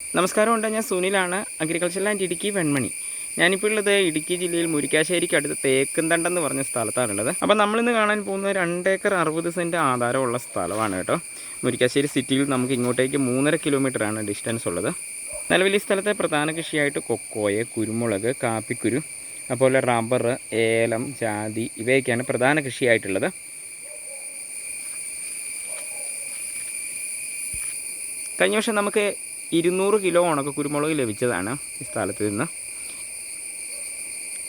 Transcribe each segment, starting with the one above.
നമസ്കാരം ഉണ്ട് ഞാൻ സുനിലാണ് അഗ്രികൾച്ചർ ആൻഡ് ഇടുക്കി വെൺമണി. ഞാനിപ്പോൾ ഉള്ളത് ഇടുക്കി ജില്ലയിൽ മുരിക്കാശ്ശേരിക്ക് അടുത്ത് തേക്കുംതണ്ടം എന്ന് പറഞ്ഞ സ്ഥലത്താണുള്ളത്. അപ്പോൾ നമ്മളിന്ന് കാണാൻ പോകുന്ന രണ്ടേക്കർ അറുപത് സെന്റ് ആധാരമുള്ള സ്ഥലമാണ് കേട്ടോ. മുരിക്കാശ്ശേരി സിറ്റിയിൽ നമുക്ക് ഇങ്ങോട്ടേക്ക് മൂന്നര കിലോമീറ്ററാണ് ഡിസ്റ്റൻസ് ഉള്ളത്. നിലവിൽ ഈ സ്ഥലത്തെ പ്രധാന കൃഷിയായിട്ട് കൊക്കോയ കുരുമുളക് കാപ്പിക്കുരു അതുപോലെ റബ്ബർ ഏലം ജാതി ഇവയൊക്കെയാണ് പ്രധാന കൃഷിയായിട്ടുള്ളത്. കഴിഞ്ഞ വർഷം നമുക്ക് ഇരുന്നൂറ് കിലോ ഉണക്ക കുരുമുളക് ലഭിച്ചതാണ് ഈ സ്ഥലത്ത് നിന്ന്.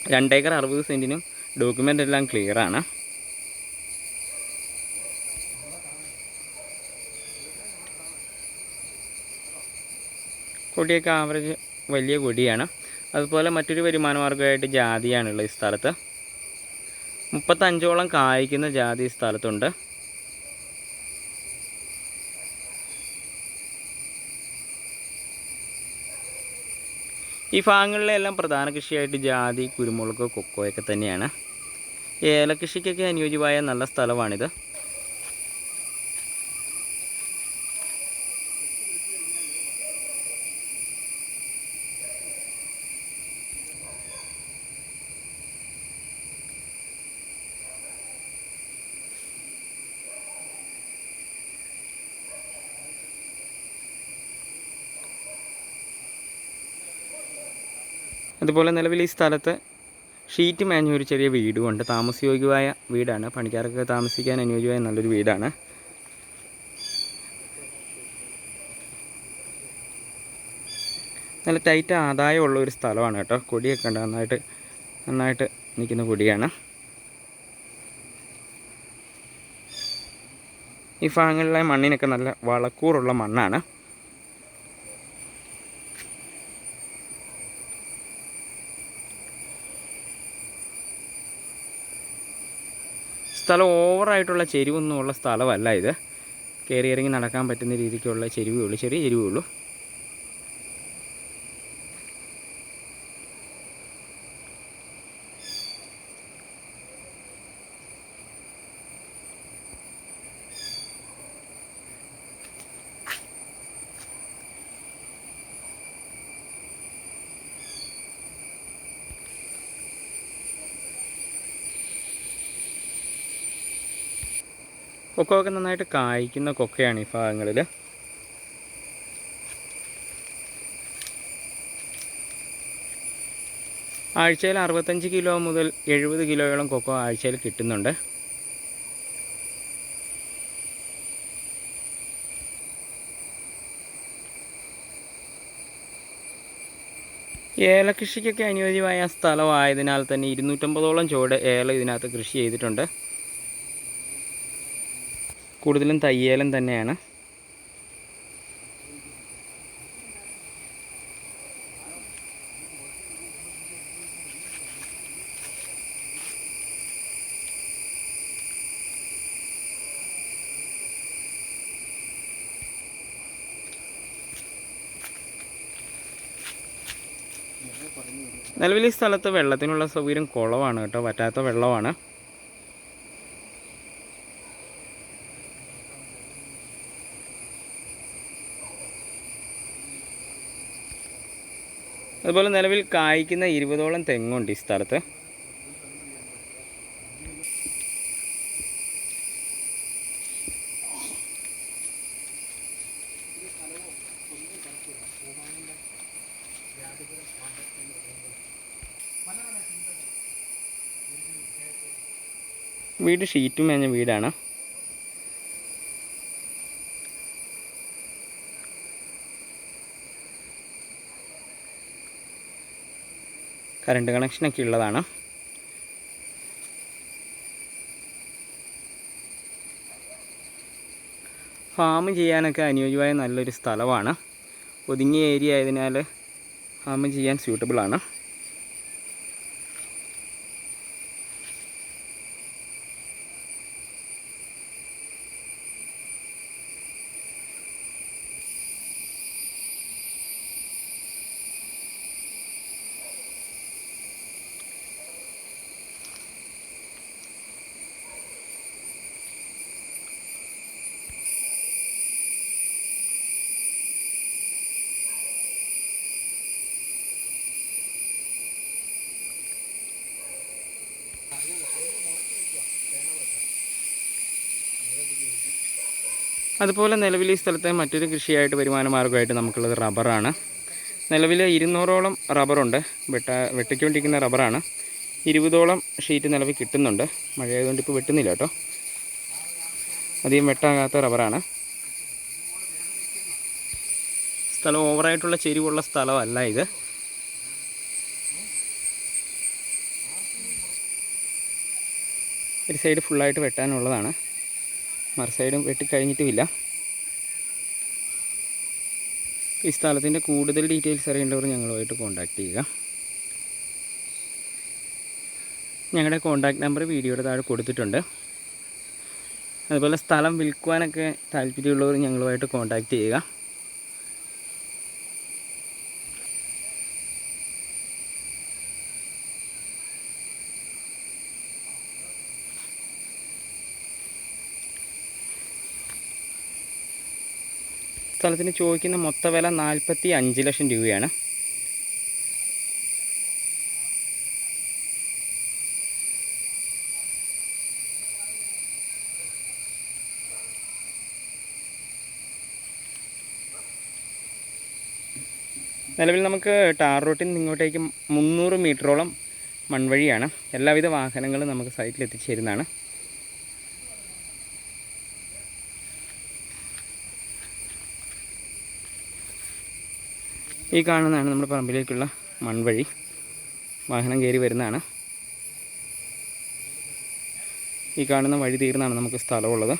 രണ്ടേക്കർ അറുപത് സെന്റിനും ഡോക്യുമെന്റ് എല്ലാം ക്ലിയറാണ് കൊടിയൊക്കെ ആവറേജ് വലിയ കൊടിയാണ്. അതുപോലെ മറ്റൊരു വരുമാന മാർഗമായിട്ട് ജാതിയാണുള്ളത് ഈ സ്ഥലത്ത്. മുപ്പത്തഞ്ചോളം കായ്ക്കുന്ന ജാതി ഈ സ്ഥലത്തുണ്ട്. ഈ ഭാഗങ്ങളിലെല്ലാം പ്രധാന കൃഷിയായിട്ട് ജാതി കുരുമുളക് കൊക്കോയൊക്കെ തന്നെയാണ്. ഏലകൃഷിക്കൊക്കെ അനുയോജ്യമായ നല്ല സ്ഥലമാണിത്. അതുപോലെ നിലവിൽ ഈ സ്ഥലത്ത് ഷീറ്റ് മേഞ്ഞ ഒരു ചെറിയ വീടുമുണ്ട്. താമസയോഗ്യമായ വീടാണ്. പണിക്കാർക്ക് താമസിക്കാൻ അനുയോജ്യമായ നല്ലൊരു വീടാണ്. നല്ല ടൈറ്റ് ആദായമുള്ള ഒരു സ്ഥലമാണ് കേട്ടോ. കൊടിയൊക്കെ ഉണ്ട്. നന്നായിട്ട് നന്നായിട്ട് നിൽക്കുന്ന കൊടിയാണ്. ഈ ഭാഗങ്ങളിലെ മണ്ണിനൊക്കെ നല്ല വളക്കൂറുള്ള മണ്ണാണ്. സ്ഥലം ഓവറായിട്ടുള്ള ചെരിവൊന്നുമുള്ള സ്ഥലമല്ല ഇത്. കയറി ഇറങ്ങി നടക്കാൻ പറ്റുന്ന രീതിക്കുള്ള ചെരുവേ ഉള്ളൂ. ചെറിയ ചെരുവേ ഉള്ളൂ. കൊക്കോ ഒക്കെ നന്നായിട്ട് കായ്ക്കുന്ന കൊക്കയാണ് ഈ ഭാഗങ്ങളിൽ. ആഴ്ചയിൽ അറുപത്തഞ്ച് കിലോ മുതൽ എഴുപത് കിലോയോളം കൊക്കോ ആഴ്ചയിൽ കിട്ടുന്നുണ്ട്. ഏലകൃഷിക്കൊക്കെ അനുയോജ്യമായ സ്ഥലമായതിനാൽ തന്നെ ഇരുന്നൂറ്റമ്പതോളം ചുവട് ഏല ഇതിനകത്ത് കൃഷി ചെയ്തിട്ടുണ്ട്. കൂടുതലും തയ്യേലം തന്നെയാണ്. നിലവിൽ ഈ സ്ഥലത്ത് വെള്ളത്തിനുള്ള സൗകര്യം കുറവാണ് കേട്ടോ. പറ്റാത്ത വെള്ളമാണ്. അതുപോലെ നിലവിൽ കായ്ക്കുന്ന ഇരുപതോളം തെങ്ങുണ്ട് ഈ സ്ഥലത്ത്. വീട് ഷീറ്റും മേഞ്ഞ വീടാണ്. കറണ്ട് കണക്ഷനൊക്കെ ഉള്ളതാണ്. ഫാം ചെയ്യാനൊക്കെ അനുയോജ്യമായ നല്ലൊരു സ്ഥലമാണ്. ഒതുങ്ങിയ ഏരിയ ആയതിനാൽ ഫാം ചെയ്യാൻ സ്യൂട്ടബിൾ അതുപോലെ നിലവിൽ ഈ സ്ഥലത്തെ മറ്റൊരു കൃഷിയായിട്ട് വരുമാന മാർഗമായിട്ട് നമുക്കുള്ളത് റബ്ബറാണ്. നിലവിൽ ഇരുന്നൂറോളം റബ്ബറുണ്ട്. വെട്ട വെട്ടിക്കൊണ്ടിരിക്കുന്ന റബ്ബറാണ്. ഇരുപതോളം ഷീറ്റ് നിലവിൽ കിട്ടുന്നുണ്ട്. മഴയായതുകൊണ്ട് ഇപ്പോൾ വെട്ടുന്നില്ല കേട്ടോ. അധികം വെട്ടാകാത്ത റബ്ബറാണ്. സ്ഥലം ഓവറായിട്ടുള്ള ചെരിവുള്ള സ്ഥലമല്ല ഇത്. ഒരു സൈഡ് ഫുള്ളായിട്ട് വെട്ടാനുള്ളതാണ്. മറു സൈഡും വെട്ടിക്കഴിഞ്ഞിട്ടുമില്ല. ഈ സ്ഥലത്തിന്റെ കൂടുതൽ ഡീറ്റെയിൽസ് അറിയേണ്ടവർ ഞങ്ങളുമായിട്ട് കോൺടാക്റ്റ് ചെയ്യുക. ഞങ്ങളുടെ കോൺടാക്റ്റ് നമ്പർ വീഡിയോയുടെ താഴെ കൊടുത്തിട്ടുണ്ട്. അതുപോലെ സ്ഥലം വിൽക്കുവാനൊക്കെ താല്പര്യമുള്ളവർ ഞങ്ങളുമായിട്ട് കോൺടാക്റ്റ് ചെയ്യുക. സ്ഥലത്തിന് ചോദിക്കുന്ന മൊത്ത വില നാൽപ്പത്തി അഞ്ച് ലക്ഷം രൂപയാണ്. നിലവിൽ നമുക്ക് ടാർ റൂട്ടിൽ നിന്ന് ഇങ്ങോട്ടേക്ക് മുന്നൂറ് മീറ്ററോളം മൺവഴിയാണ്. എല്ലാവിധ വാഹനങ്ങളും നമുക്ക് സൈറ്റിൽ എത്തിച്ചേരുന്നതാണ്. ഈ കാണുന്നതാണ് നമ്മുടെ പറമ്പിലേക്കുള്ള മൺവഴി. വാഹനം കയറി വരുന്നതാണ്. ഈ കാണുന്ന വഴി തീർന്നാണ് നമുക്ക് സ്ഥലമുള്ളത്.